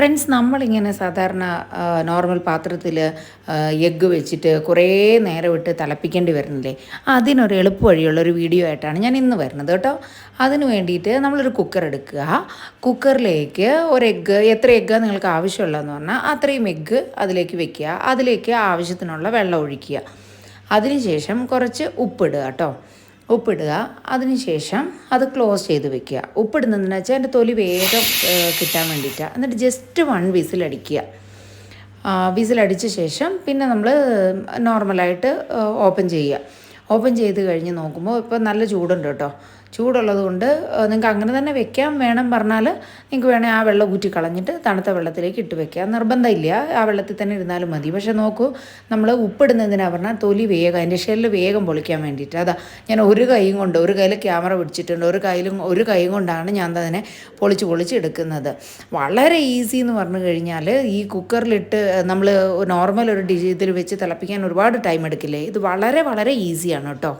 Friends നമ്മളിങ്ങനെ സാധാരണ normal പാത്രത്തിൽ എഗ്ഗ് വെച്ചിട്ട് കുറേ നേരം ഇട്ട് തിളപ്പിക്കേണ്ടി വരുന്നില്ലേ? അതിനൊരു എളുപ്പ വഴിയുള്ളൊരു വീഡിയോ ആയിട്ടാണ് ഞാൻ ഇന്ന് വരുന്നത് കേട്ടോ. അതിന് വേണ്ടിയിട്ട് നമ്മളൊരു കുക്കർ എടുക്കുക. കുക്കറിലേക്ക് ഒരു എഗ്ഗ് എത്ര എഗ്ഗ് നിങ്ങൾക്ക് ആവശ്യമുള്ളതെന്ന് പറഞ്ഞാൽ അത്രയും എഗ്ഗ് അതിലേക്ക് വെക്കുക. അതിലേക്ക് ആവശ്യത്തിനുള്ള വെള്ളം ഒഴിക്കുക. അതിനുശേഷം കുറച്ച് ഉപ്പിടുക കേട്ടോ. ഉപ്പിടുക. അതിനുശേഷം അത് ക്ലോസ് ചെയ്ത് വെക്കുക. ഉപ്പിടുന്നതെന്ന് വെച്ചാൽ അതിന്റെ തൊലി വേഗം കിട്ടാൻ വേണ്ടിയിട്ടാണ് എന്നിട്ട് ജസ്റ്റ് വൺ വിസിലടിക്കുക വിസിലടിച്ച ശേഷം പിന്നെ നമ്മൾ നോർമലായിട്ട് ഓപ്പൺ ചെയ്യുക. ഓപ്പൺ ചെയ്ത് കഴിഞ്ഞ് നോക്കുമ്പോൾ ഇപ്പോൾ നല്ല ചൂടുണ്ട് കേട്ടോ. ചൂടുള്ളത് കൊണ്ട് നിങ്ങൾക്ക് അങ്ങനെ തന്നെ വെക്കാം. വേണം പറഞ്ഞാൽ നിങ്ങൾക്ക് വേണേൽ ആ വെള്ളം ഊറ്റി കളഞ്ഞിട്ട് തണുത്ത വെള്ളത്തിലേക്ക് ഇട്ട് വെക്കാം. നിർബന്ധമില്ല. ആ വെള്ളത്തിൽ തന്നെ ഇരുന്നാലും മതി. പക്ഷേ നോക്കൂ നമ്മൾ ഉപ്പിടുന്നതിനാ പറഞ്ഞാൽ തൊലി വേഗം അതിന്റെ ഷെല്ല് വേഗം പൊളിക്കാൻ വേണ്ടിയിട്ട്. അതാ ഞാൻ ഒരു കൈയും കൊണ്ട് ഒരു കയ്യിൽ ക്യാമറ പിടിച്ചിട്ടുണ്ട്. ഒരു കയ്യിലും ഒരു കൈ കൊണ്ടാണ് ഞാൻ അതിനെ പൊളിച്ച് പൊളിച്ച് എടുക്കുന്നത്. വളരെ ഈസി എന്ന് പറഞ്ഞു കഴിഞ്ഞാൽ ഈ കുക്കറിലിട്ട് നമ്മൾ നോർമൽ ഒരു ഡിജിതിൽ വെച്ച് തിളപ്പിക്കാൻ ഒരുപാട് ടൈം എടുക്കില്ലേ? ഇത് വളരെ വളരെ ഈസിയാണ്. കേട്ടോ.